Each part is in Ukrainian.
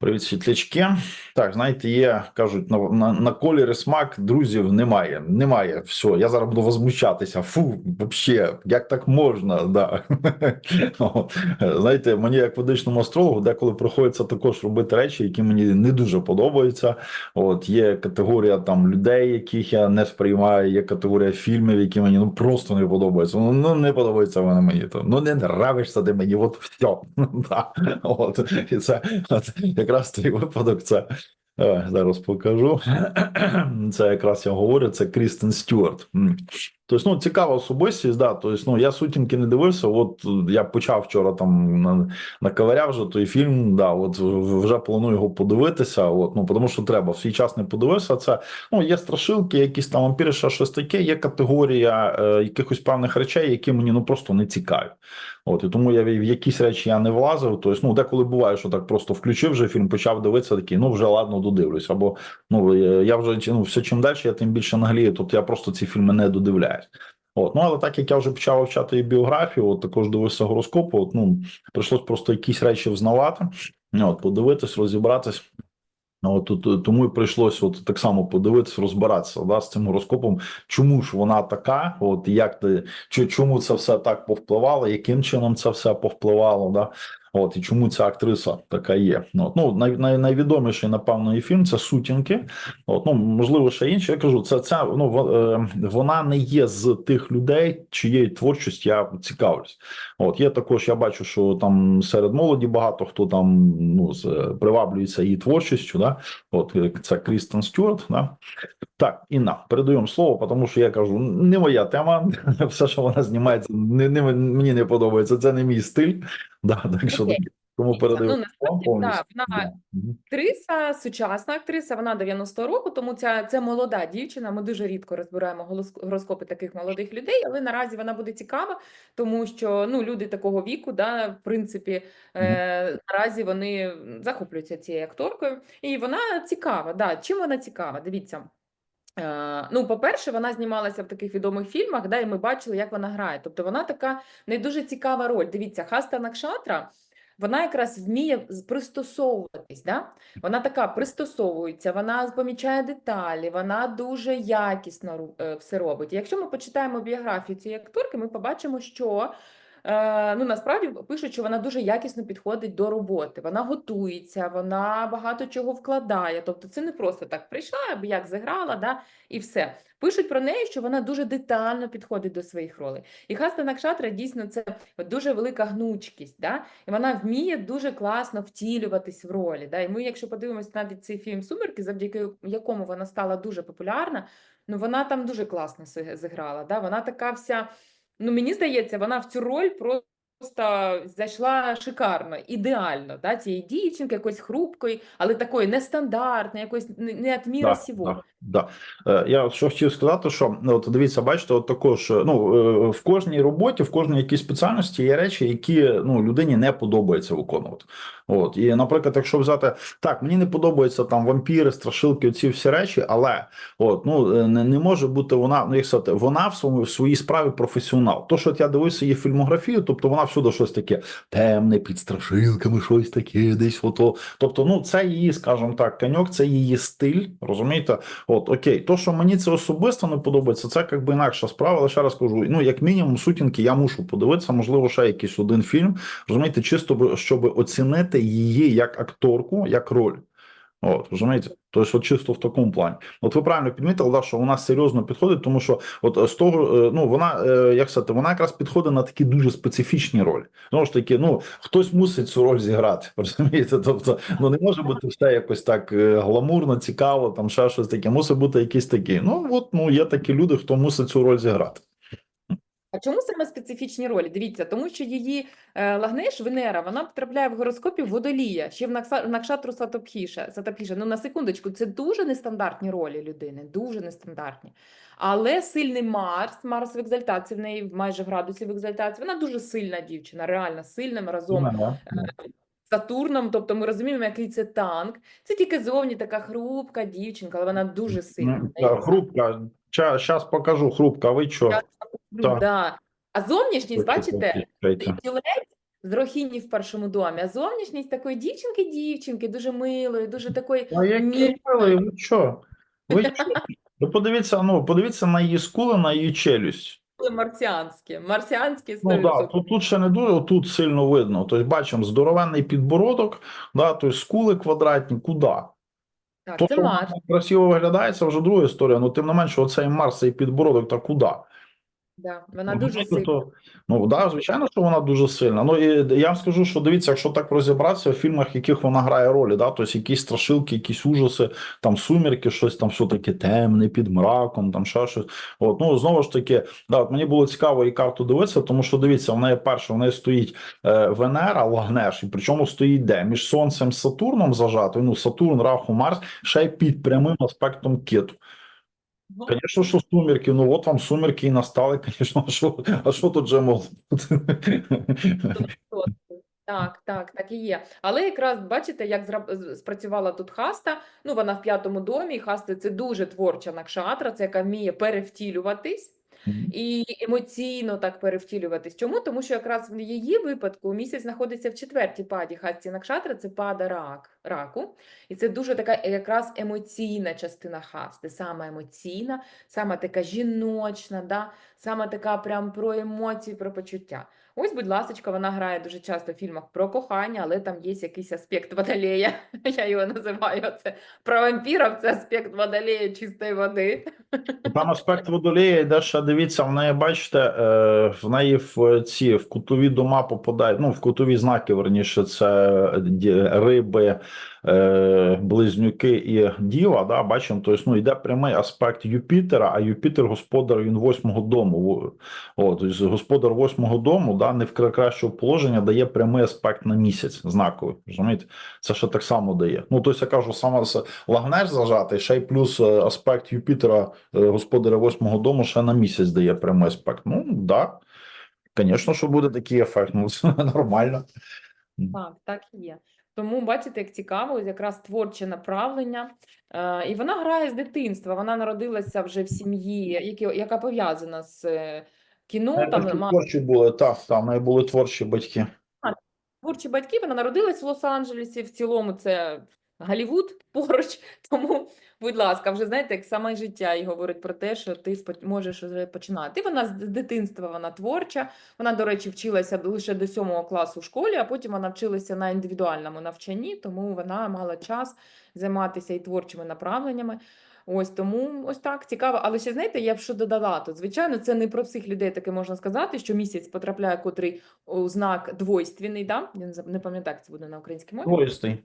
Привіт, світлячки. Так, знаєте, є, кажуть, на, на, на колірі смак друзів немає. Немає. Все, я зараз буду возмущатися. Фу, вообще, як так можна? Да. Знаєте, мені, як ведичному астрологу, деколи приходиться також робити речі, які мені не дуже подобаються. От є категорія там людей, яких я не сприймаю, є категорія фільмів, які мені ну просто не подобаються. Ну, ну не подобається вони мені. То ну не нравишся ти мені. От все. От і це от, якраз той випадок. Це е, зараз покажу. Це якраз я говорю. Це Крістен Стюарт. Тобто, ну, цікава особистість, да. Тобто, ну, я сутінки не дивився. От е, я почав вчора там на, наковиряв вже той фільм. Да, от вже планую його подивитися. От, ну, тому що треба. В свій час не подивився. Це ну, є страшилки, якісь там вампіри, ще щось таке. Є категорія е, якихось певних речей, які мені ну просто не цікаві. От і тому я в якісь речі я не влазив. Тобто, ну деколи буває, що так просто включив вже фільм, почав дивитися такий, ну вже ладно, додивлюсь. Або ну я вже ну, все чим далі, я тим більше наглію. Тобто я просто ці фільми не додивляюсь. От, ну але так як я вже почав вивчати і біографію, от також дивився гороскопу. От ну прийшлось просто якісь речі взнавати, от подивитись, розібратись. От тут тому і прийшлось от так само подивитись, розбиратися да, з цим гороскопом, чому ж вона така, от як ти чому це все так повпливало, яким чином це все повпливало, да? От і чому ця актриса така є. От, ну най, най, найвідоміший, напевно, і фільм це сутінки. От, ну можливо, ще інше. Я кажу, це ця ну е, вона не є з тих людей, чиєї творчості я цікавлюсь. От є також, я бачу, що там серед молоді багато хто там ну приваблюється її творчістю. Да? От е, це Крістен Стюарт. Да? Так, Інна, передаємо слово, тому що я кажу, не моя тема. Все, що вона знімається, не, не мені не подобається. Це не мій стиль. Да, так що Окей. тому передаю ну, насправді, да, вона актриса, сучасна актриса, вона 90 року, тому ця це молода дівчина. Ми дуже рідко розбираємо гороскопи таких молодих людей, але наразі вона буде цікава, тому що ну люди такого віку, да, в принципі, е, наразі вони захоплюються цією акторкою, і вона цікава. Да. Чим вона цікава? Дивіться. Е, Ну, по-перше, вона знімалася в таких відомих фільмах, да, і ми бачили, як вона грає. Тобто вона така не дуже цікава роль. Дивіться, Хаста Накшатра, вона якраз вміє пристосовуватись. Да? Вона така пристосовується, вона помічає деталі, вона дуже якісно е, все робить. І Якщо ми почитаємо біографію цієї акторки, ми побачимо, що ну, насправді пишуть, що вона дуже якісно підходить до роботи. Вона готується, вона багато чого вкладає. Тобто це не просто так прийшла, аби як зіграла, да, і все. Пишуть про неї, що вона дуже детально підходить до своїх ролей. І Хаста Накшатра дійсно це дуже велика гнучкість. Да? І вона вміє дуже класно втілюватись в ролі. Да? І ми, якщо подивимось навіть цей фільм Сумерки, завдяки якому вона стала дуже популярна, ну вона там дуже класно зіграла. Да? Вона така вся, ну мені здається, вона в цю роль просто. Зайшла шикарно, ідеально, да, цієї дівчинки, якоїсь хрупкої, але такої нестандартної, якоїсь не, не от Да, да, да. Е, Я що хотів сказати, що ну, от дивіться, бачите, от також е, ну е, в кожній роботі, в кожній якійсь спеціальності є речі, які ну людині не подобається виконувати. От і, наприклад, якщо взяти так, мені не подобаються там вампіри, страшилки, оці всі речі, але от ну е, не, не може бути вона, ну як сказати, вона в своєму в своїй справі професіонал. То, що от я дивився її фільмографію, тобто вона всюди щось таке темне, під страшилками, щось таке, десь ото. Тобто, ну це її, скажімо так, коньок, це її стиль, розумієте? От окей, то, що мені це особисто не подобається, це якби інакша справа. Але ще раз кажу: ну, як мінімум, сутінки я мушу подивитися, можливо, ще якийсь один фільм, розумієте, чисто щоб оцінити її як акторку, як роль. От, розумієте? Тобто, от чисто в такому плані. От ви правильно підмітили, да, що вона серйозно підходить, тому що от з того, е, ну вона, е, як сказати, вона якраз підходить на такі дуже специфічні ролі. Знову ж таки, ну хтось мусить цю роль зіграти. Розумієте? Тобто, ну не може бути все якось так е, гламурно, цікаво, там ще щось таке. Мусить бути якийсь такий. Ну от ну є такі люди, хто мусить цю роль зіграти. А чому саме специфічні ролі? Дивіться, тому що її е, лагнеш Венера, вона потрапляє в гороскопі водолія, ще в Накшатру Сатопхіша. Сатопхіша. Ну на секундочку, це дуже нестандартні ролі людини, дуже нестандартні. Але сильний Марс, Марс в екзальтації, в неї майже в градусі в екзальтації. Вона дуже сильна дівчина, реально сильна разом з Сатурном. Тобто ми розуміємо, який це танк. Це тільки зовні така хрупка дівчинка, але вона дуже сильна. Ну, Хрупка. Зараз покажу хрупка. Ви що? Так. Да. А зовнішність, бачите, тілець з Рохіні в першому домі, а зовнішність такої дівчинки-дівчинки, дуже милої, дуже такої А який милий, ви що? Ви що? Ви подивіться, ну, подивіться на її скули, на її челюсть. марсіанське, марсіанське Ну да, тут, тут ще не дуже, тут сильно видно. Тобто бачимо здоровенний підбородок, да, тобто скули квадратні, куди? Так, То, це Марс. красиво виглядає, це вже друга історія. Ну, тим не менше, оцей Марс, цей підбородок, та куди? Да, вона Ну, дуже сильна. то- ну, да, звичайно, що вона дуже сильна. Ну, і я вам скажу, що дивіться, якщо так розібратися, в фільмах, в яких вона грає ролі, да, тобто якісь страшилки, якісь ужаси, там сумірки, щось там все таке темне, під мраком, там ще щось. От, ну, знову ж таки, да, от мені було цікаво і карту дивитися, тому що дивіться, в неї перше, в неї стоїть е, Венера, Лагнеш, і причому стоїть де? Між Сонцем Сатурном зажато, ну, Сатурн, Раху, Марс, ще й під прямим аспектом киту. Ну, Звісно, що сумерки, ну от вам сумерки і настали, звісно, а що, а що тут же могло бути? Так, так, так і є. Але якраз бачите, як спрацювала тут хаста. Ну, вона в п'ятому домі. і Хаста це дуже творча накшатра, це яка вміє перевтілюватись. І емоційно так перевтілюватись. Чому? Тому що якраз в її випадку місяць знаходиться в четвертій паді хасті Накшатра, це пада рак, раку. І це дуже така якраз емоційна частина хасти, саме емоційна, саме така жіночна, да? саме така прям про емоції, про почуття. Ось, будь ласочка, вона грає дуже часто в фільмах про кохання, але там є якийсь аспект водолея. Я його називаю це про вампірів, це аспект водолея чистої води. Там аспект водолія йде ще, дивіться, в неї, бачите, е, в неї в ці в кутові дома попадають, ну, в кутові знаки, верніше, це риби, е, близнюки і діва, да, бачимо, тобто, ну, йде прямий аспект Юпітера, а Юпітер господар він восьмого дому. Во- О, тобто господар восьмого дому, да, не в кращого положення, дає прямий аспект на місяць, знаковий, розумієте? Це ще так само дає. Ну, тобто, я кажу, саме з- Лагнеш зажатий, ще й плюс е, аспект Юпітера, господаря восьмого дому, ще на місяць дає прямий аспект. Ну, так. Да. Звісно, що буде такий ефект. Ну, це нормально. Так, так і є. Тому бачите, як цікаво, якраз творче направлення. Е, і вона грає з дитинства. Вона народилася вже в сім'ї, яка пов'язана з е, кіно. Там Там мама творчі були, так, там були творчі батьки. творчі батьки. Вона народилась в Лос-Анджелесі. В цілому це Голлівуд поруч. Тому, будь ласка, вже знаєте, як саме життя і говорить про те, що ти можеш вже починати. Вона з дитинства вона творча. Вона, до речі, вчилася лише до сьомого класу в школі, а потім вона вчилася на індивідуальному навчанні, тому вона мала час займатися і творчими направленнями. Ось тому ось так цікаво. Але ще знаєте, я б що додала тут. Звичайно, це не про всіх людей таке можна сказати, що місяць потрапляє котрий у знак двойственний, да? Я не пам'ятаю, як це буде на українській мові. Двоїстий.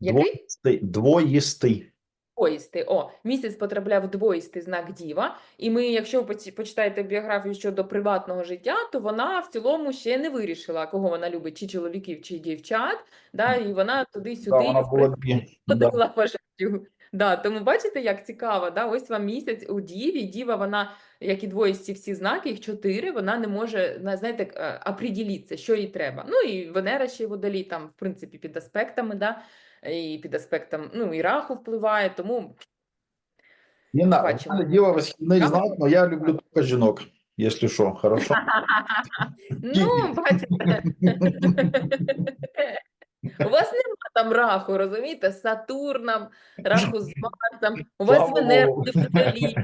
Який? Двоїстий. Двоїстий. Двоїстий. О, місяць потрапляв в двоїстий знак Діва. І ми, якщо ви почитаєте біографію щодо приватного життя, то вона в цілому ще не вирішила, кого вона любить, чи чоловіків, чи дівчат. Да? І вона туди-сюди Да, вона. Да. по життю. Да, тому бачите, як цікаво, да? ось вам місяць у Діві. Діва, вона, як і двоїсті всі знаки, їх чотири, вона не може, на- знаєте, е, оприділитися, що їй треба. Ну і Венера ще й водолій, там, в принципі, під аспектами, да? і під аспектом, ну, і раху впливає, тому Ніна, Бачимо. в мене діло весільний Правда? знак, але я люблю тільки жінок, якщо що, хорошо? Ну, бачите. У вас нема там раху, розумієте? З Сатурном, раху з Марсом, у вас Венера Богу. в водолії,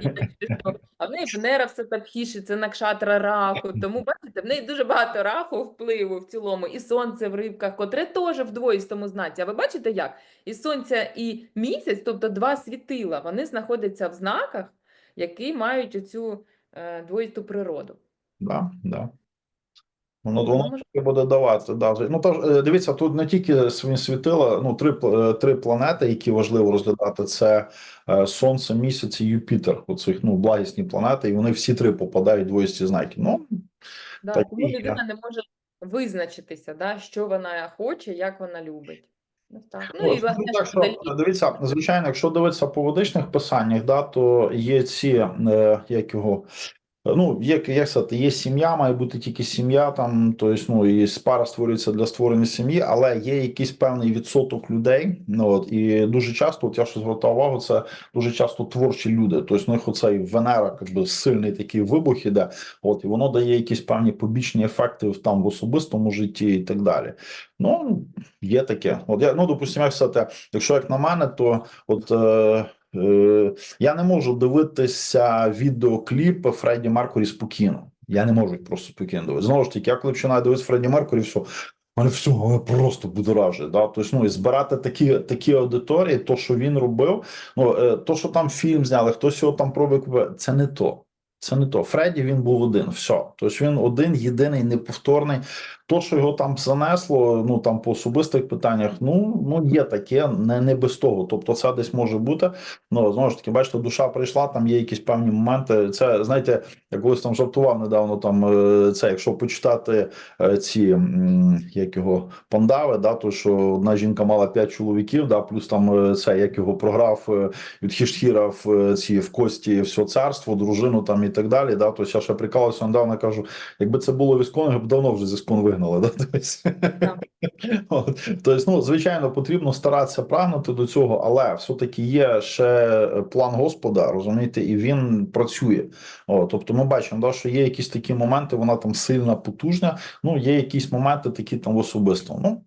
а в неї Венера все тапхіше, це накшатра раху. Тому бачите, в неї дуже багато раху впливу в цілому, і сонце в рибках, котре теж в двоїстому знаці. А ви бачите як? І сонця, і місяць, тобто два світила, вони знаходяться в знаках, які мають оцю е, двоїсту природу. Да, да. Воно може- буде давати. Да. Ну, то, е, дивіться, тут не тільки сві- світила, ну, три, е, три планети, які важливо розглядати, це е, Сонце, Місяць і Юпітер. Оцих, ну, благісні планети, і вони всі три попадають в двоїсті знаки. Ну, Да, Так тому людина не може визначитися, да, що вона хоче, як вона любить. Так. Ну, Ну, і власне, так, що що, дивіться, звичайно, якщо дивитися по ведичних писаннях, да, то є ці, е, як його, Ну, як, як сказати, є сім'я, має бути тільки сім'я, там, тобто, ну, і пара створюється для створення сім'ї, але є якийсь певний відсоток людей. Ну, от, і дуже часто, от я що звертав увагу, це дуже часто творчі люди. Тобто, у них оцей Венера, якби сильний такий вибух іде, от, і воно дає якісь певні побічні ефекти в, там в особистому житті і так далі. Ну, є таке. От я, ну, допустимо, як сказати, якщо як на мене, то от. Е, Я не можу дивитися відеокліп Фредді Меркурі спокійно. Я не можу просто спокійно дивитися. Знову ж таки, я коли починаю дивитися Фредді Меркурі, все, мене все мене просто будоражить. Да? Тобто, ну, і збирати такі, такі аудиторії, то, що він робив, ну, е, то, що там фільм зняли, хтось його там пробує купити, це не то. Це не то. Фредді він був один. Все. Тобто він один, єдиний, неповторний. То, що його там занесло, ну там по особистих питаннях, ну ну є таке, не не без того. Тобто, це десь може бути. Ну знову ж таки, бачите, душа прийшла, там є якісь певні моменти. Це знаєте, я колись там жартував недавно. Там е, це, якщо почитати е, ці як його пандави, да, то що одна жінка мала п'ять чоловіків, да, плюс там е, це як його програв від Хіштхіра в ці в кості все царство, дружину там і так далі. Да, то я ще прикалався недавно, кажу, якби це було військовим, я б давно вже зі скон вигнали. Да? Тобто, От. Тобто, ну, звичайно, потрібно старатися прагнути до цього, але все-таки є ще план Господа, розумієте, і він працює. О, тобто, ми бачимо, да, що є якісь такі моменти, вона там сильна, потужна. Ну, є якісь моменти такі там в особистому. Ну,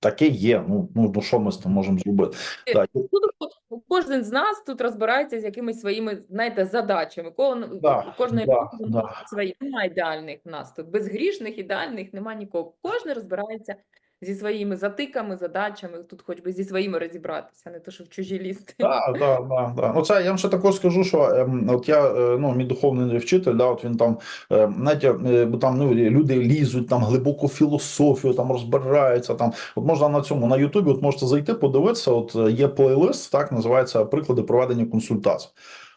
таке є. Ну, ну, ну що ми з тим можемо зробити? Так. Тут кожен з нас тут розбирається з якимись своїми, знаєте, задачами. Кожен, Да, кожної да, да. свої. Немає ідеальних в нас тут. Безгрішних, ідеальних немає нікого. Кожен розбирається зі своїми затиками, задачами. Тут хоч би зі своїми розібратися, а не то, що в чужі лізти. Так, да, да, да. Ну, це я вам ще також скажу, що ем, от я, е, ну, мій духовний вчитель, да, от він там, е, знаєте, е, бо там ну, люди лізуть там глибоку філософію, там розбираються. Там, от можна на цьому на Ютубі, от можете зайти, подивитися. От е, є плейлист, так називається приклади проведення консультацій.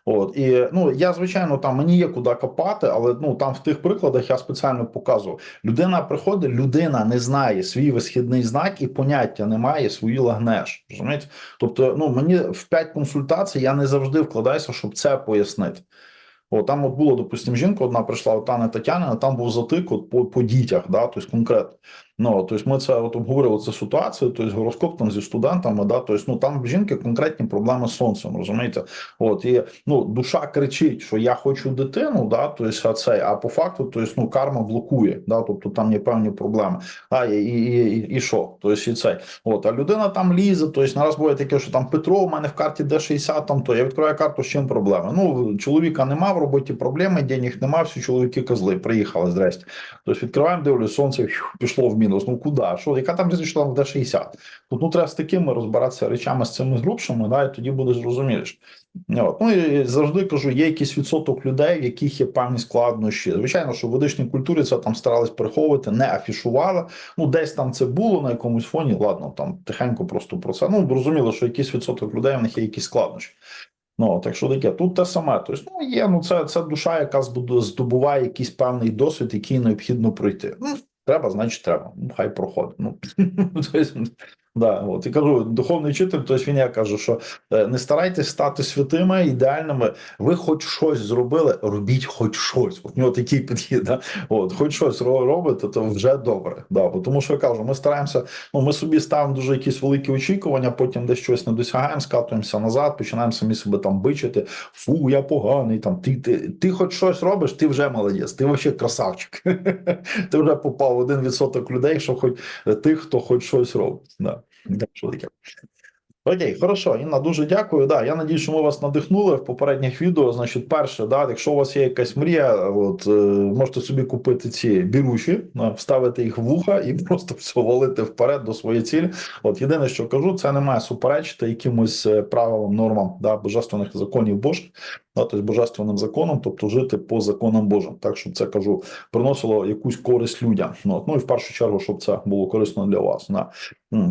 От і ну я звичайно там мені є куди копати, але ну там в тих прикладах я спеціально показував. Людина приходить, людина не знає свій висхідний знак і поняття не має свої лагнеш. Розумієте? Тобто, ну мені в п'ять консультацій я не завжди вкладаюся, щоб це пояснити. О, там от було, допустим, жінка одна прийшла, от Таня Тетяна, там був затик от по, по дітях, да, тобто конкретно. Ну, тобто ми це от обговорили цю ситуацію, тобто гороскоп там зі студентами, да, тобто, ну, там жінки конкретні проблеми з сонцем, розумієте? От, і, ну, душа кричить, що я хочу дитину, да, тобто, а цей, а по факту, тобто, ну, карма блокує, да, тобто там є певні проблеми. А, і, і, і, і що? Тобто, і цей. От, а людина там лізе, тобто, нараз буває таке, що там Петро, у мене в карті Д60, там, то я відкриваю карту, з чим проблеми? Ну, чоловіка нема в роботі проблеми, денег нема, всі чоловіки козли, приїхали, здрасте. Тобто, відкриваємо, дивлюсь, сонце пішло в мінус. Ну куди? Що? Яка там різниця, де 60? Тут ну, треба з такими розбиратися речами з цими грубшими, да, і тоді будеш зрозумієш. От. Ну і завжди кажу, є якийсь відсоток людей, в яких є певні складнощі. Звичайно, що в ведичній культурі це там старались приховувати, не афішували. Ну, десь там це було на якомусь фоні. Ладно, там тихенько просто про це. Ну, зрозуміло, що якийсь відсоток людей в них є якісь складнощі. Ну, так що таке, тут те саме. Тобто, ну, є, ну це, це душа, яка здобуває якийсь певний досвід, який необхідно пройти. Ну, треба, значить, треба. Ну, хай проходить. Ну, да, от. І кажу, духовний вчитель, тобто він я кажу, що е, не старайтесь стати святими, ідеальними. Ви хоч щось зробили, робіть хоч щось. От в нього такий підхід, да? От, хоч щось ро- робите, то вже добре. Да, тому що я кажу, ми стараємося, ну ми собі ставимо дуже якісь великі очікування, потім десь щось не досягаємо, скатуємося назад, починаємо самі себе там бичити. Фу, я поганий. Там ти, ти, ти хоч щось робиш, ти вже молодець, ти взагалі красавчик. ти вже попав один відсоток людей, що хоч тих, хто хоч щось робить. Да. Окей, хорошо, Інна, дуже дякую. Да, я надію, що ми вас надихнули в попередніх відео. Значить, перше, да, якщо у вас є якась мрія, от е, можете собі купити ці біруші, вставити їх в вуха і просто все валити вперед до своєї цілі. От єдине, що кажу, це не має суперечити якимось е, правилам, нормам да, божественних законів Божих, да, тобто божественним законом, тобто жити по законам Божим. Так, щоб це кажу, приносило якусь користь людям. Ну, ну і в першу чергу, щоб це було корисно для вас. Да.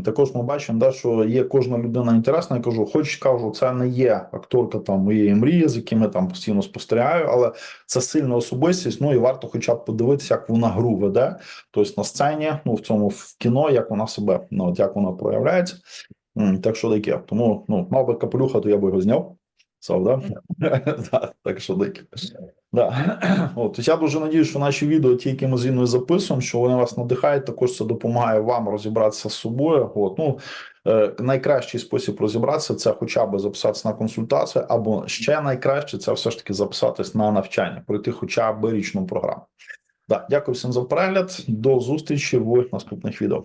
Також ми бачимо, да, що є кожна людина інтересна. Я кажу, хоч кажу, це не є акторка там моєї мрії, з якими там постійно спостерігаю, але це сильна особистість. Ну і варто, хоча б подивитися, як вона гру веде. Тобто на сцені, ну в цьому в кіно, як вона себе, ну от як вона проявляється. Так що таке. Тому ну мав би капелюха, то я би його зняв. Сав, да? Так що дикі. Да. От, я дуже надію, що наші відео, ті, які ми з Інною записуємо, що вони вас надихають, також це допомагає вам розібратися з собою. От, ну, е, найкращий спосіб розібратися це хоча б записатися на консультацію, або ще найкраще це все ж таки записатись на навчання, пройти хоча б річну програму. Да, дякую всім за перегляд. До зустрічі в наступних відео.